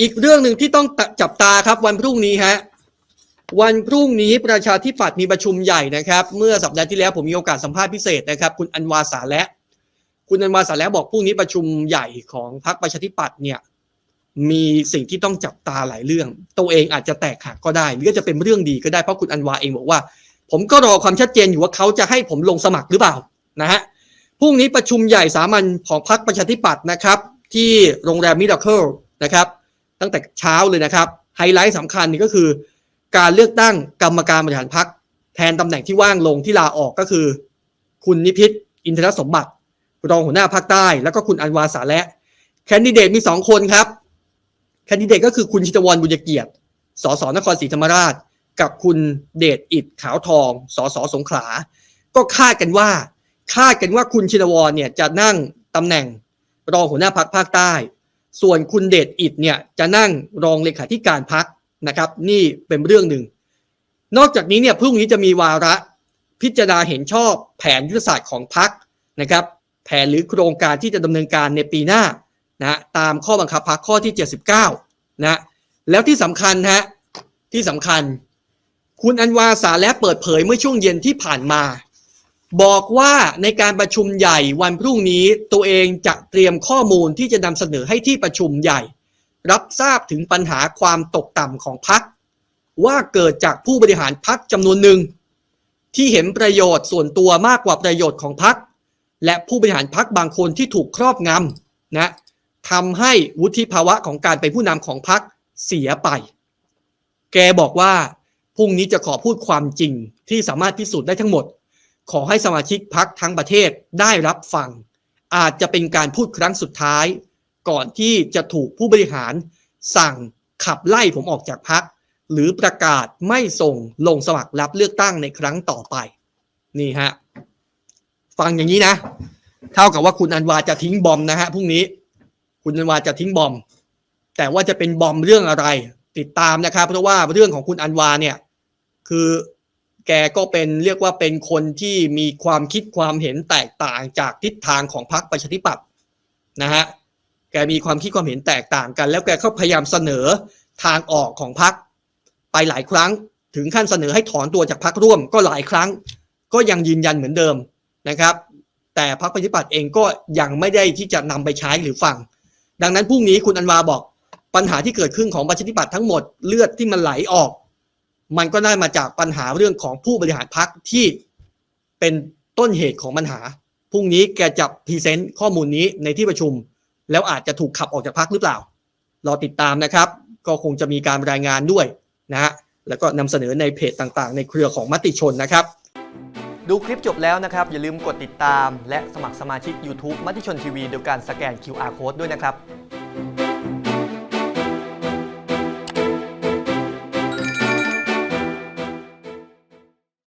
อีกเรื่องหนึ่งที่ต้องจับตาครับวันพรุ่งนี้ฮะวันพรุ่งนี้ประชาธิปัตย์มีประชุมใหญ่นะครับ เมื่อสัปดาห์ที่แล้วผมมีโอกาสสัมภาษณ์พิเศษนะครับ คุณอันวาสาและ คุณอันวาสาและบอกพรุ่งนี้ประชุมใหญ่ของพรรคประชาธิปัตย์เนี่ยมีสิ่งที่ต้องจับตาหลายเรื่อง ตัวเองอาจจะแตกหักก็ได้หรือจะเป็นเรื่องดีก็ได้เพราะคุณอันวาเองบอกว่า ผมก็รอความชัดเจนอยู่ว่าเขาจะให้ผมลงสมัครหรือเปล่านะฮะพรุ่งนี้ประชุมใหญ่สามัญของพรรคประชาธิปัตย์นะครับ ที่โรงแรมมิราเคิลนะครับ ตั้งแต่เช้าเลยนะครับ ไฮไลท์สำคัญนี่ก็คือ การเลือกตั้งกรรมการบริหารพรรคแทนตำแหน่งที่ว่างลงที่ลาออกก็คือ คุณนิพิษอินทรสมบัติ รองหัวหน้าภาคใต้ แล้วก็คุณอันวาสาและแคนดิเดตมีสองคนครับ แคนดิเดตก็คือคุณชิตวรบุญเกียรติสสนครศรีธรรมราช กับคุณเดชอิดขาวทองสสสงขลา ก็คาดกันว่า คาดกันว่าคุณชินวรเนี่ยจะนั่งตำแหน่งรองหัวหน้าพักภาคใต้ ส่วนคุณเดชอิดเนี่ยจะนั่งรองเลขาธิการพักนะครับ นี่เป็นเรื่องหนึ่ง นอกจากนี้เนี่ยพรุ่งนี้จะมีวาระพิจารณาเห็นชอบแผนยุทธศาสตร์ของพักนะครับ แผนหรือโครงการที่จะดำเนินการในปีหน้านะตามข้อบังคับพักข้อที่ 79นะแล้วที่สำคัญฮะที่สำคัญ คุณอันวาสาและเปิดเผยเมื่อช่วงเย็นที่ผ่านมา บอกว่าในการประชุมใหญ่วันพรุ่งนี้ตัวเองจะเตรียมข้อมูลที่จะนำเสนอให้ที่ประชุมใหญ่ รับทราบถึงปัญหาความตกต่ำของพักว่าเกิดจากผู้บริหารพักจำนวนหนึ่ง ที่เห็นประโยชน์ส่วนตัวมากกว่าประโยชน์ของพักและผู้บริหารพักบางคนที่ถูกครอบงำนะทำให้วุฒิภาวะของการเป็นผู้นำของพักเสียไป แกบอกว่าพรุ่งนี้จะขอพูดความจริงที่สามารถพิสูจน์ได้ทั้งหมด ขอให้สมาชิกพักทั้งประเทศได้รับฟัง อาจจะเป็นการพูดครั้งสุดท้าย ก่อนที่จะถูกผู้บริหาร สั่งขับไล่ผมออกจากพัก หรือประกาศไม่ส่งลงสมัครรับเลือกตั้งในครั้งต่อไป นี่ฮะ ฟังอย่างนี้นะ เท่ากับว่าคุณอันวาจะทิ้งบอมนะฮะพรุ่งนี้ คุณอันวาจะทิ้งบอม แต่ว่าจะเป็นบอมเรื่องอะไร ติดตามนะครับ เพราะว่าเรื่องของคุณอันวาเนี่ย คือ แกก็เป็นเรียกว่าเป็นคนที่มีความคิดความเห็นแตกต่างจากทิศทางของพรรคประชาธิปัตย์นะฮะแกมีความคิดความเห็นแตกต่างกัน แล้วแกก็พยายามเสนอทางออกของพรรคไปหลายครั้ง ถึงขั้นเสนอให้ถอนตัวจากพรรคร่วมก็หลายครั้ง ก็ยังยืนยันเหมือนเดิมนะครับ แต่พรรคประชาธิปัตย์เองก็ยังไม่ได้ที่จะนำไปใช้หรือฟัง ดังนั้นพรุ่งนี้คุณอันวาบอกปัญหาที่เกิดขึ้นของประชาธิปัตย์ทั้งหมดเลือดที่มันไหลออก มันก็ได้มาจากปัญหาเรื่องของผู้บริหารพรรคที่เป็นต้นเหตุของปัญหาพรุ่งนี้แกจะพรีเซนต์ข้อมูลนี้ในที่ประชุม แล้วอาจจะถูกขับออกจากพรรคหรือเปล่า รอติดตามนะครับ ก็คงจะมีการรายงานด้วยนะฮะแล้วก็นำเสนอในเพจต่างๆ ในเครือของมติชนนะครับ ดูคลิปจบแล้วนะครับ อย่าลืมกดติดตาม และสมัครสมาชิก YouTube มติชนทีวีโดยการสแกน QR Code ด้วยนะครับ